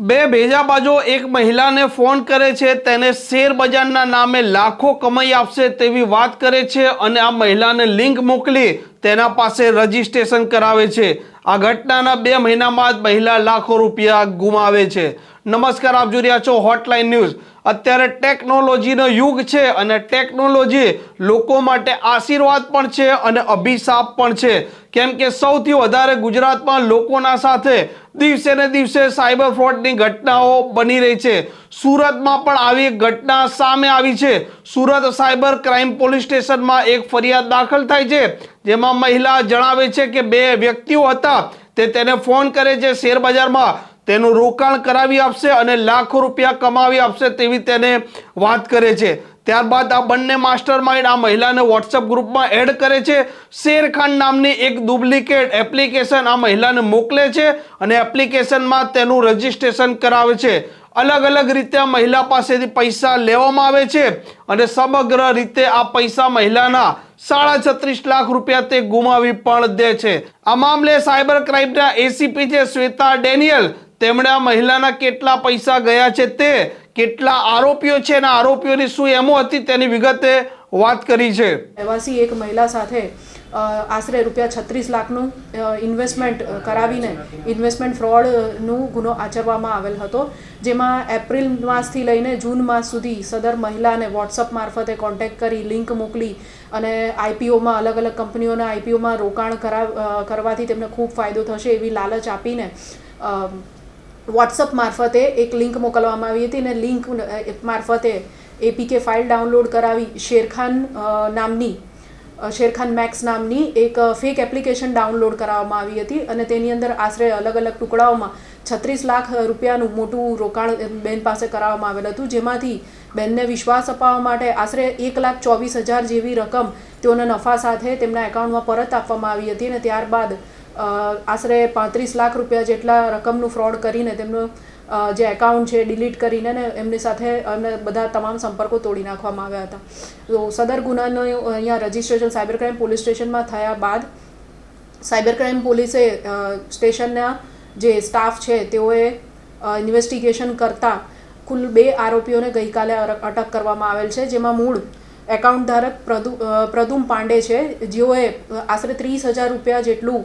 બે ભેજાબાજો એક મહિલાને ફોન કરે છે, તેને શેર બજારના નામે લાખો કમાઈ આપશે તેવી વાત કરે છે અને આ મહિલાને લિંક મોકલી તેના પાસે રજીસ્ટ્રેશન કરાવે છે. આ ઘટનાના બે મહિનામાં જ મહિલા લાખો રૂપિયા ગુમાવે છે. નમસ્કાર, આપ જોઈ રહ્યા છો હોટલાઇન ન્યૂઝ અત્યારે ટેકનોલોજીનો યુગ છે અને ટેકનોલોજી લોકો માટે આશીર્વાદ પણ છે અને અભિશાપ પણ છે. કેમ કે સૌથી વધારે ગુજરાતમાં લોકોના સાથે દિવસે ને દિવસે સાયબર ફ્રોડની ઘટનાઓ બની રહી છે. સુરતમાં પણ આવી એક ઘટના સામે આવી છે. સુરત સાયબર ક્રાઇમ પોલીસ સ્ટેશનમાં એક ફરિયાદ દાખલ થાય છે, જેમાં મહિલા જણાવે છે કે બે વ્યક્તિઓ હતા, તે તેને ફોન કરે છે શેર બજારમાં તેનું રોકાણ કરાવી આપશે અને લાખો રૂપિયા કમાવી આપશે તેવી તેને વાત કરે છે. ત્યારબાદ આ બંને માસ્ટર માઇન્ડ આ મહિલાને વોટ્સઅપ ગ્રુપમાં એડ કરે છે. શેરખાન નામની એક ડુપ્લિકેટ એપ્લિકેશન આ મહિલાને મોકલે છે અને એપ્લિકેશનમાં તેનું રજિસ્ટ્રેશન કરાવે છે. અલગ અલગ રીતે આ મહિલા પાસેથી પૈસા લેવામાં આવે છે અને સમગ્ર રીતે આ પૈસા મહિલાના સાડા છત્રીસ લાખ રૂપિયા તે ગુમાવી પણ દે છે. આ મામલે સાયબર ક્રાઇમના એસીપી છે શ્વેતા ડેનિયલ. તેમણે આ મહિલાના કેટલા પૈસા ગયા છે તે, કેટલા આરોપીઓ છે અને આરોપીઓની શું એમો હતી તેની વિગતે વાત કરી છે. રહેવાસી એક મહિલા સાથે આશરે રૂપિયા છત્રીસ લાખનું ઇન્વેસ્ટમેન્ટ કરાવીને ઇન્વેસ્ટમેન્ટ ફ્રોડનું ગુનો આચરવામાં આવેલ હતો, જેમાં એપ્રિલ માસથી લઈને જૂન માસ સુધી સદર મહિલાને વોટ્સઅપ મારફતે કોન્ટેક્ટ કરી લિંક મોકલી અને આઈપીઓમાં અલગ અલગ કંપનીઓના આઈપીઓમાં રોકાણ કરાવ કરવાથી તેમને ખૂબ ફાયદો થશે એવી લાલચ આપીને વોટ્સઅપ મારફતે એક લિંક મોકલવામાં આવી હતી અને લિંક મારફતે એપીકે ફાઇલ ડાઉનલોડ કરાવી શેરખાન નામની શેરખાન મેક્સ નામની એક ફેક એપ્લિકેશન ડાઉનલોડ કરાવવામાં આવી હતી અને તેની અંદર આશરે અલગ અલગ ટુકડાઓમાં છત્રીસ લાખ રૂપિયાનું મોટું રોકાણ બેન પાસે કરાવવામાં આવેલ હતું. જેમાંથી બેનને વિશ્વાસ અપાવવા માટે આશરે એક લાખ ચોવીસ હજાર જેવી રકમ તેઓના નફા સાથે તેમના એકાઉન્ટમાં પરત આપવામાં આવી હતી અને ત્યારબાદ આશરે પાંત્રીસ લાખ રૂપિયા જેટલા રકમનું ફ્રોડ કરીને તેમનું જે એકાઉન્ટ છે ડિલીટ કરીને ને એમની સાથે અને બધા તમામ સંપર્કો તોડી નાખવામાં આવ્યા હતા. તો સદર ગુનાનો અહીંયા રજિસ્ટ્રેશન સાયબર ક્રાઇમ પોલીસ સ્ટેશનમાં થયા બાદ સાયબર ક્રાઇમ પોલીસે સ્ટેશનના જે સ્ટાફ છે તેઓએ ઇન્વેસ્ટિગેશન કરતા કુલ બે આરોપીઓને ગઈકાલે અટક કરવામાં આવેલ છે, જેમાં મૂળ એકાઉન્ટ ધારક પ્રદુ પ્રદુમ પાંડે છે, જેઓએ આશરે ત્રીસ હજાર રૂપિયા જેટલું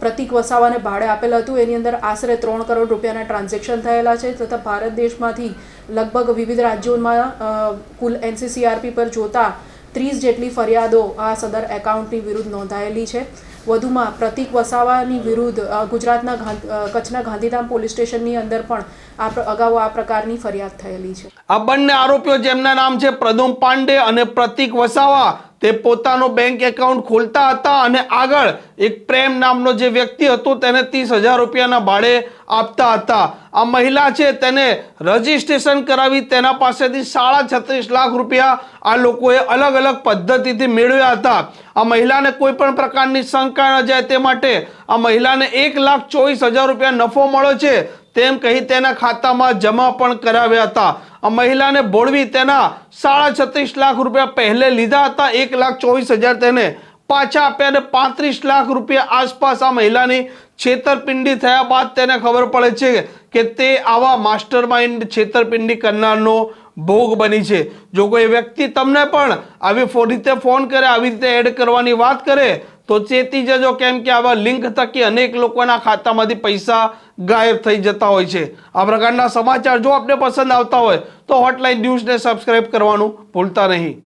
પ્રતિક વસાવાને ભાડે આપેલ હતું. એની અંદર આશરે ત્રણ કરોડ રૂપિયાના ટ્રાન્ઝેક્શન થયેલા છે તથા ભારત દેશમાંથી લગભગ વિવિધ રાજ્યોમાં કુલ એનસીસીઆરપી પર જોતા ત્રીસ જેટલી ફરિયાદો આ સદર એકાઉન્ટની વિરુદ્ધ નોંધાયેલી છે. વધુમાં પ્રતિક વસાવાની વિરુદ્ધ ગુજરાતના કચ્છના ગાંધીધામ પોલીસ સ્ટેશનની અંદર પણ આ અગાઉ આ પ્રકારની ફરિયાદ થયેલી છે. આ બંને આરોપીઓ જેમના નામ છે પ્રદુમ પાંડે અને પ્રતિક વસાવા તે પોતાનો બેંક એકાઉન્ટ ખોલતા હતા અને આગળ એક પ્રેમ નામનો જે વ્યક્તિ હતો તેને ત્રીસ હજાર રૂપિયાના ભાડે આપતા હતા. આ મહિલા છે તેને રજીસ્ટ્રેશન કરાવી તેના પાસેથી સાડા છત્રીસ લાખ રૂપિયા આ લોકોએ અલગ અલગ પદ્ધતિથી મેળવ્યા હતા. આ મહિલાને કોઈ પણ પ્રકારની શંકા ન જાય તે માટે આ મહિલાને એક લાખ ચોવીસ હજાર રૂપિયા નફો મળ્યો છે તેમ કહી તેના ખાતામાં જમા પણ કરાવ્યા હતા. આ મહિલાને ભોળવી તેના સાડા છત્રીસ લાખ રૂપિયા પહેલે લીધા હતા. એક લાખ ચોવીસ હજાર તેને પાછા આપ્યા અને પાંત્રીસ લાખ રૂપિયા આસપાસ આ મહિલાની છેતરપિંડી થયા બાદ તેને ખબર પડે છે કે તે આવા માસ્ટર માઇન્ડ છેતરપિંડી કરનારનો ભોગ બની છે. જો કોઈ વ્યક્તિ તમને પણ આવી રીતે ફોન કરે, આવી રીતે એડ કરવાની વાત કરે, તો ચેતી જજો કેમ કે આવા લિંક થકી અનેક લોકોના ખાતામાંથી પૈસા ગાયબ થઈ જતા હોય છે. આ પ્રકારના સમાચાર જો આપને પસંદ આવતા હોય તો હોટલાઇન ન્યૂઝને સબસ્ક્રાઇબ કરવાનું ભૂલતા નહીં.